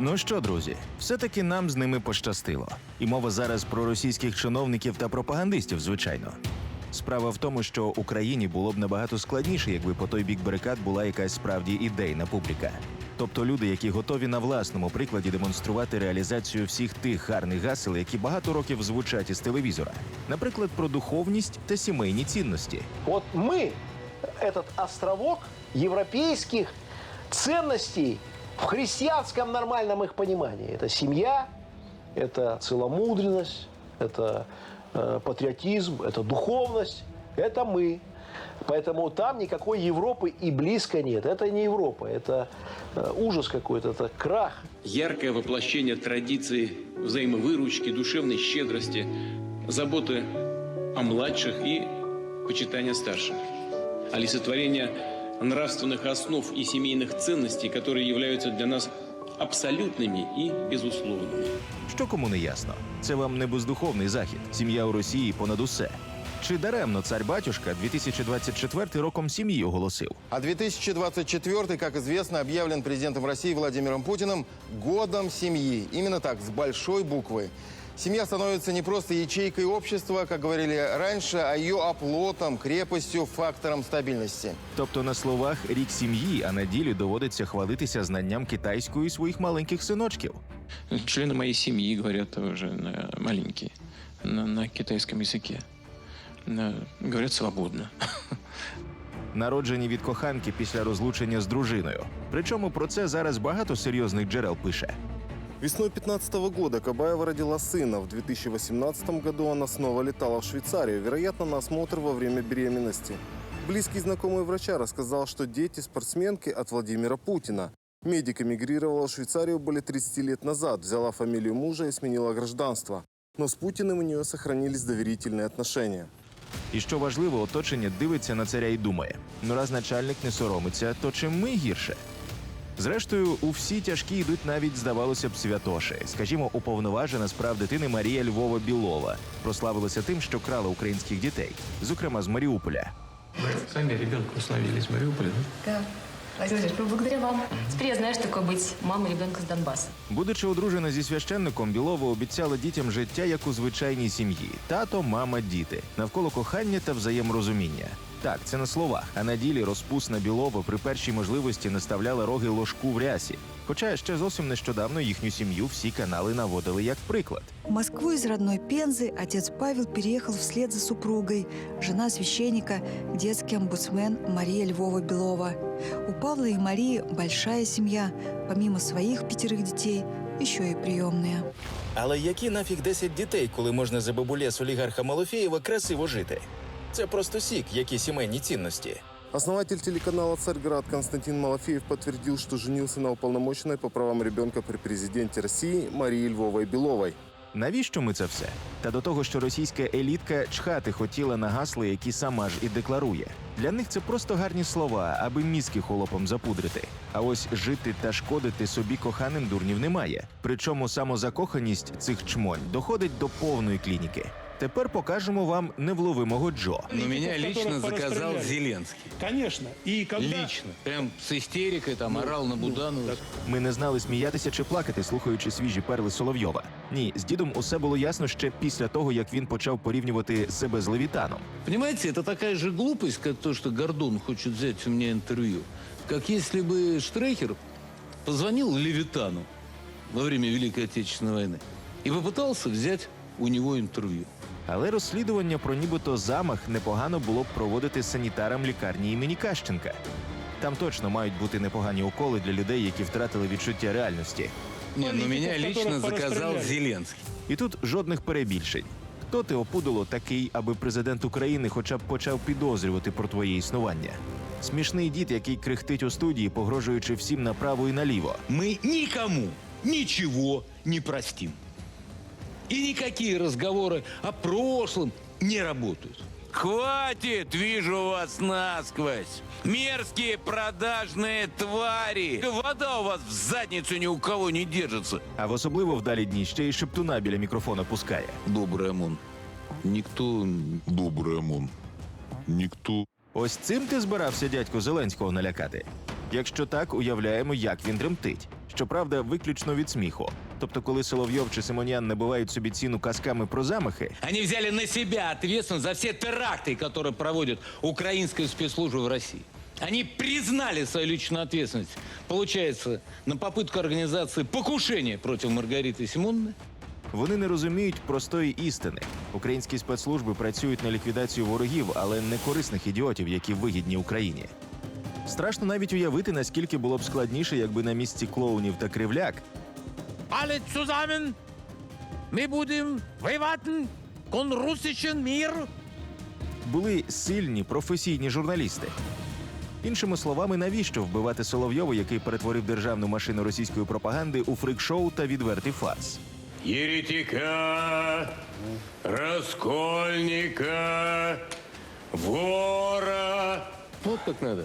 Ну що, друзі, все-таки нам з ними пощастило. І мова зараз про російських чиновників та пропагандистів, звичайно. Справа в тому, що Україні було б набагато складніше, якби по той бік барикад була якась справді ідейна публіка. Тобто люди, які готові на власному прикладі демонструвати реалізацію всіх тих гарних гасел, які багато років звучать із телевізора, наприклад, про духовність та сімейні цінності. Вот мы, этот островок европейских ценностей в христианском нормальном их понимании. Это семья, это целомудренность, это э, патриотизм, это духовность. Это мы. Поэтому там никакой Европы и близко нет. Это не Европа, это э, ужас какой-то, это крах. яркое воплощение традиции взаимовыручки, душевной щедрости, заботы о младших и почитания старших. Олицетворение нравственных основ и семейных ценностей, которые являются для нас абсолютными и безусловными. Що кому не ясно, це вам не бездуховний захід, сім'я у Росії понад усе. Чи даремно цар батюшка 2024 роком сім'ї оголосив? А 2024, как известно, объявлен президентом России Владимиром Путиным годом семьи. Именно так, с большой буквы. Семья становится не просто ячейкой общества, как говорили раньше, а ее оплотом, крепостью, фактором стабильности. Тобто на словах рік сім'ї, а на ділі доводиться хвалитися знанням китайської своїх маленьких синочків. Члены моей семьи говорят уже на- маленькие, на, на китайском языке. На- говорят свободно. Народжені від коханки після розлучення з дружиною. Причому про це зараз багато серйозних джерел пише. Весной 15 года Кабаева родила сына. В 2018 году она снова летала в Швейцарию, вероятно, на осмотр во время беременности. Близкий знакомый врача рассказал, что дети спортсменки от Владимира Путина. Медик эмигрировала в Швейцарию более 30 лет назад, взяла фамилию мужа и сменила гражданство. Но с Путиным у нее сохранились доверительные отношения. І що важливо, оточення дивиться на царя і думає: ну раз начальник не соромиться, то чим ми гірше? Зрештою, у всі тяжкі йдуть навіть, здавалося б, святоші. Скажімо, уповноважена справ дитини Марія Львова Білова прославилася тим, що крала українських дітей, зокрема з Маріуполя. Сами ребенка установили? Да. Владимир Владимирович, благодаря вам. Теперь я знаю, что такое быть мамой ребенка с Донбасса. Будучи одружена зі священником, Білова обіцяла дітям життя як у звичайній сім'ї: тато, мама, діти, навколо кохання та взаєморозуміння. Так, це на словах, а на ділі розпусна Білова при першій можливості наставляла роги ложку в рясі. Хоча ще зовсім нещодавно їхню сім'ю всі канали наводили як приклад. В Москву из родной Пензы отец Павел переехал вслед за супругой, жена священника, детский омбудсмен Мария Львова-Белова. У Павла и Марии большая семья, помимо своих пятерых детей, еще и приемные. Але які нафіг 10 дітей, коли можна за бабулес олігарха Малофєєва красиво жити? Це просто сік, які сімейні цінності. Основатель телеканала «Царьград» Константин Малафеев подтвердил, что женился на уполномоченной по правам ребенка при президенте России Марии Львовой Беловой. Навіщо ми це все? Та до того, що російська елітка чхати хотіла на гасли, які сама ж і декларує. Для них це просто гарні слова, аби мізки холопом запудрити. А ось жити та шкодити собі коханим дурнів немає. Причому самозакоханість цих чмонь доходить до повної клініки. Тепер покажемо вам невловимого Джо. Но меня лично заказал Зеленский. Зеленский. Конечно. И когда... Лично. Прям с истерикой там орал на Буданова. Ми не знали сміятися чи плакати, слухаючи свіжі перли Соловйова. Ні, з дідом усе було ясно ще після того, як він почав порівнювати себе з Левітаном. Понимаете, это такая же глупость, как то, что Гордон хочет взять у меня интервью. Как если бы Штрехер позвонил Левитану во время Великой Отечественной войны и попытался взять у него интервью. Але розслідування про нібито замах непогано було б проводити санітарам лікарні імені Кащенка. Там точно мають бути непогані уколи для людей, які втратили відчуття реальності. Не, но меня Политиков, лично порастреляли. Зеленский. І тут жодних перебільшень. Хто ти опудало такий, аби президент України хоча б почав підозрювати про твоє існування? Смішний дід, який крихтить у студії, погрожуючи всім направо і наліво. Мы никому ничего не простим. И никакие разговоры о прошлом не работают. Хватит, вижу вас насквозь. Мерзкие продажные твари. Вода у вас в задницу ни у кого не держится. А в особливо вдалі дні ще й шептуна біля мікрофона пускає. Добрый ОМОН. Никто... Добрый ОМОН. Никто Ось цим ти збирався дядько Зеленського налякати. Якщо так, уявляємо, як він тремтить. Щоправда, виключно від сміху. Тобто, коли Соловйов чи Симонян набивають собі ціну казками про замахи, Они взяли на себя ответственность за все теракты, которые проводят украинская спецслужба в России. Они признали свою личную ответственность, получается, на попытку организации покушения против Маргариты Симоновны. вони не розуміють простої істини. Українські спецслужби працюють на ліквідацію ворогів, але не корисних ідіотів, які вигідні Україні. Страшно навіть уявити, наскільки було б складніше, якби на місці клоунів та кривляк Alle zusammen, мы будем воевать кон русичен мир. були сильні професійні журналісти. Іншими словами, навіщо вбивати Соловйова, який перетворив державну машину російської пропаганди у фрик-шоу та відвертий фарс? Еретика, раскольника, вора. Вот как надо.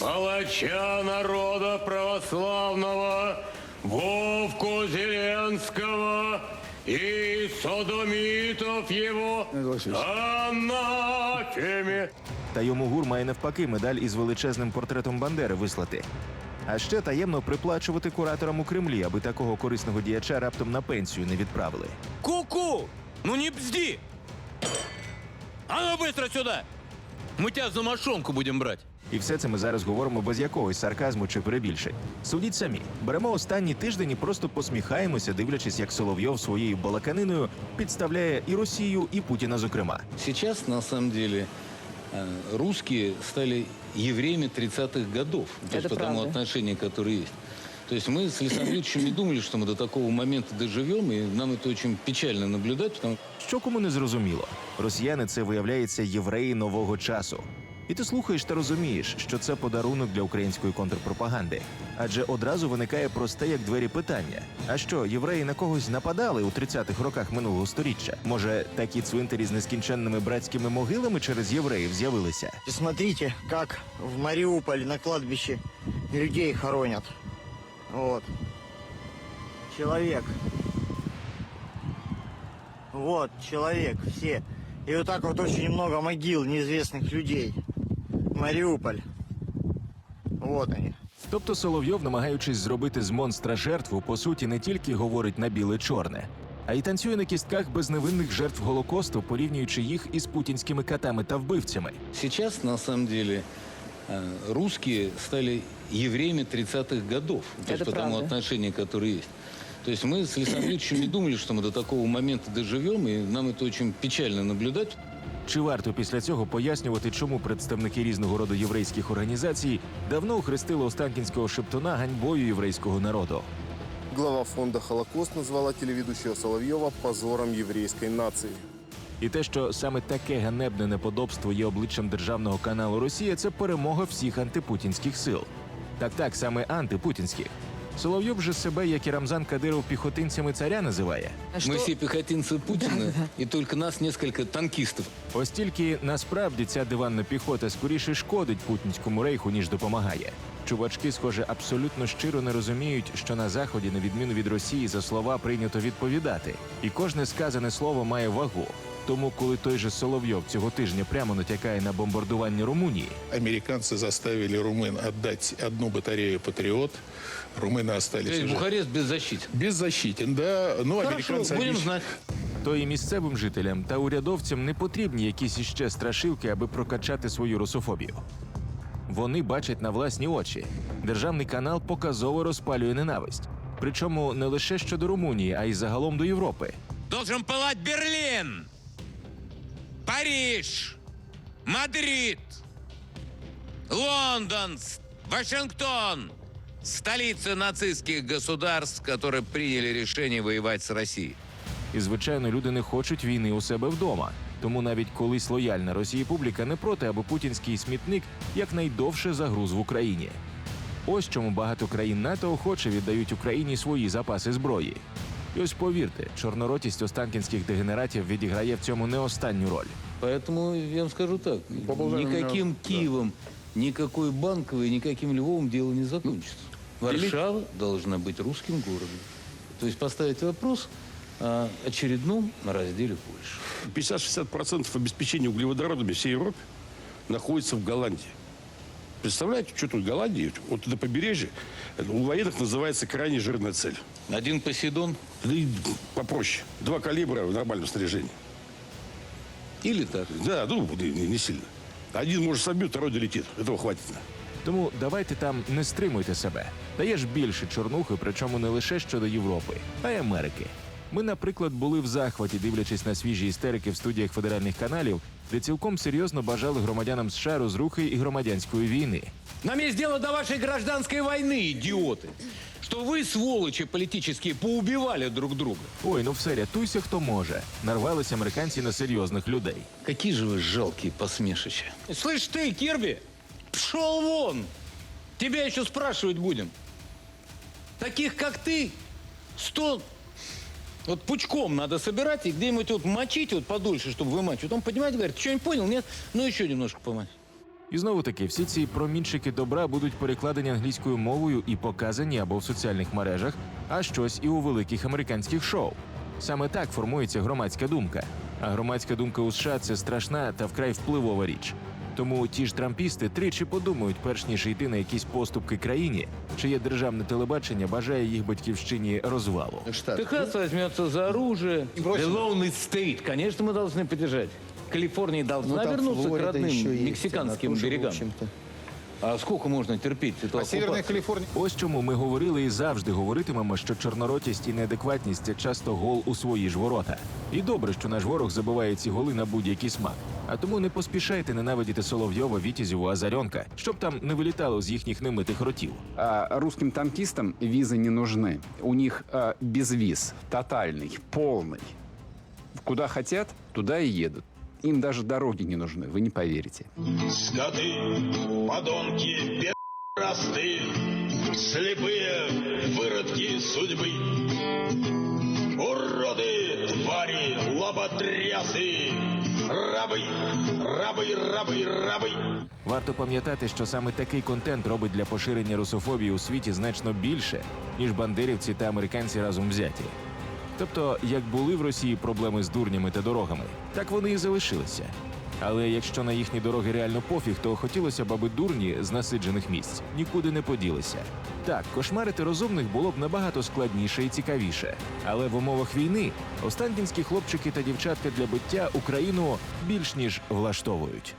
Палача народа православного, Вовку Зеленского и содомитов его анафеме. Та йому гур має навпаки медаль із величезним портретом Бандери вислати. А ще таємно приплачувати кураторам у Кремлі, аби такого корисного діяча раптом на пенсію не відправили. Ку-ку! Ну не бзди! А ну быстро сюда! Мы тебя за мошонку будем брать. І все це ми зараз говоримо без якогось сарказму чи перебільшень. Судіть самі, беремо останні тиждень і просто посміхаємося, дивлячись, як Соловйов своєю балаканиною підставляє і Росію, і Путіна, зокрема. Сейчас, на самом деле, э, русские стали евреями 30-х годов. То есть по тому отношению, которое есть. То есть мы с Александром Ильичем не думали, что мы до такого момента доживем, и нам это очень печально наблюдать, потому Що кому не зрозуміло, росіяни це виявляється євреї нового часу. І ти слухаєш та розумієш, що це подарунок для української контрпропаганди. Адже одразу виникає просте як двері питання: а що, євреї на когось нападали у 30-х роках минулого сторіччя? Може, такі цвинтарі з нескінченними братськими могилами через євреїв з'явилися? Смотрите, как в Мариуполе на кладбище людей хоронят. Вот. Человек. Вот, человек, все. И вот так вот очень много могил неизвестных людей. Мариуполь. Вот они. Тобто Соловйов, намагаючись зробити з монстра жертву, по суті, не тільки говорить на біле-чорне, а й танцює на кістках безневинних жертв Голокосту, порівнюючи їх із путінськими катами та вбивцями. Сейчас, на самом деле, русские стали евреями 30-х годов. То есть по тому отношению, которое есть. То есть мы с Александром Ильичем не думали, что мы до такого момента доживем, и нам это очень печально наблюдать. Чи варто після цього пояснювати, чому представники різного роду єврейських організацій давно охрестили Останкінського шептуна ганьбою єврейського народу? Глава фонда «Холокост» назвала телеведущего Соловьева позором еврейской нации. І те, що саме таке ганебне неподобство є обличчям державного каналу Росія, це перемога всіх антипутінських сил. Так, так, саме антипутінських. Соловйов же себе, як і Рамзан Кадиров, піхотинцями царя називає. Мы все пехотинцы Путина, и только нас несколько танкистов. Ось тільки насправді ця диванна піхота скоріше шкодить путінському рейху, ніж допомагає. Чувачки, схоже, абсолютно щиро не розуміють, що на заході, на відміну від Росії, за слова прийнято відповідати, і кожне сказане слово має вагу. Тому, коли той же Соловйов цього тижня прямо натякає на бомбардування Румунії, Американцы заставили румын отдать одну батарею «Патриот». Румыны остались То есть уже Бухарест беззащитен. беззащитен, да. Ну, американцы Будем обещ- знать. то і місцевим жителям та урядовцям не потрібні якісь іще страшилки, аби прокачати свою русофобію. Вони бачать на власні очі. Державний канал показово розпалює ненависть. Причому не лише щодо Румунії, а й загалом до Європи. Должен пылать Берлин, Париж, Мадрид, Лондон, Вашингтон. Столицы нацистских государств, которые приняли решение воевать с Россией. І звичайно, люди не хочуть війни у себе вдома. Тому навіть колись лояльна Росії публіка не проти, аби путінський смітник якнайдовше загруз в Україні. Ось чому багато країн НАТО охоче віддають Україні свої запаси зброї. І ось повірте, чорноротість останкінських дегенератів відіграє в цьому не останню роль. Поэтому я вам скажу так, никаким Киевом, никакой Банковой, никаким Львовом дело не закончится. Варшава должна быть русским городом. То есть поставить вопрос о очередном разделе Польши. 50-60% обеспечения углеводородами всей Европы находится в Голландии. Представляете, что тут Голландия, вот на побережье, это у военных называется крайне жирная цель. Один Посейдон Да и попроще. Два калибра в нормальном снаряжении. или так. Да, ну, не, не сильно. Один, может, собьет, второй долетит. Этого хватит. Тому давайте там не стримуйте себе. Та є ж більше чорнухи, причому не лише щодо Європи, а й Америки. Ми, наприклад, були в захваті, дивлячись на свіжі істерики в студіях федеральних каналів, де цілком серйозно бажали громадянам США розрухи і громадянської війни. Нам есть дело до вашей гражданской войны, идиоты. Что вы, сволочи политические, поубивали друг друга. Ой, ну все, рятуйся, хто може. Нарвались американці на серйозних людей. Какие же вы жалкие посмешища. Слышь ты, Кирби, пшел вон. Тебя еще спрашивать будем. Таких, как ты, сто... Вот пучком надо собирать и где-нибудь вот мочить вот подольше, чтобы вымачивать. Он, понимаете, говорит, что не понял, нет? Ну еще немножко помочь. І знову таки, всі ці промінчики добра будуть перекладені англійською мовою і показані або в соціальних мережах, а щось і у великих американських шоу. Саме так формується громадська думка. А громадська думка у США це страшна та вкрай впливова річ. Тому ті ж трампісти тричі подумають, перш ніж йти на якісь поступки країні, чиє державне телебачення бажає їх батьківщині розвалу. Техас возьмется за оружие. The lonely state, конечно, мы должны поддержать. Калифорния должна вернуться к родным мексиканским берегам. А сколько можно терпеть эту А Северная оккупацию? Калифорния... Ось чому ми говорили і завжди говоритимемо, що чорноротість і неадекватність це часто гол у свої ж ворота. І добре, що наш ворог забиває ці голи на будь-який смак. А тому не поспішайте ненавидіти Соловйова, Вітязєву, Азарьонка, щоб там не вилітало з їхніх немитих ротів. А, русским танкистам визы не нужны. У них а, безвиз, тотальный, полный. Куда хотят, туда и едут. Им даже дороги не нужны, вы не поверите. Скоты, подонки, пи***расты, слепые выродки судьбы. Уроды, твари, лоботрясы, рабы, рабы, рабы, рабы. Варто пам'ятати, що саме такий контент робить для поширення русофобії у світі значно більше, ніж бандерівці та американці разом взяті. Тобто, як були в Росії проблеми з дурнями та дорогами, так вони і залишилися. Але якщо на їхні дороги реально пофіг, то хотілося б, аби дурні з насиджених місць нікуди не поділися. Так, кошмарити розумних було б набагато складніше і цікавіше. Але в умовах війни останкінські хлопчики та дівчатка для биття Україну більш ніж влаштовують.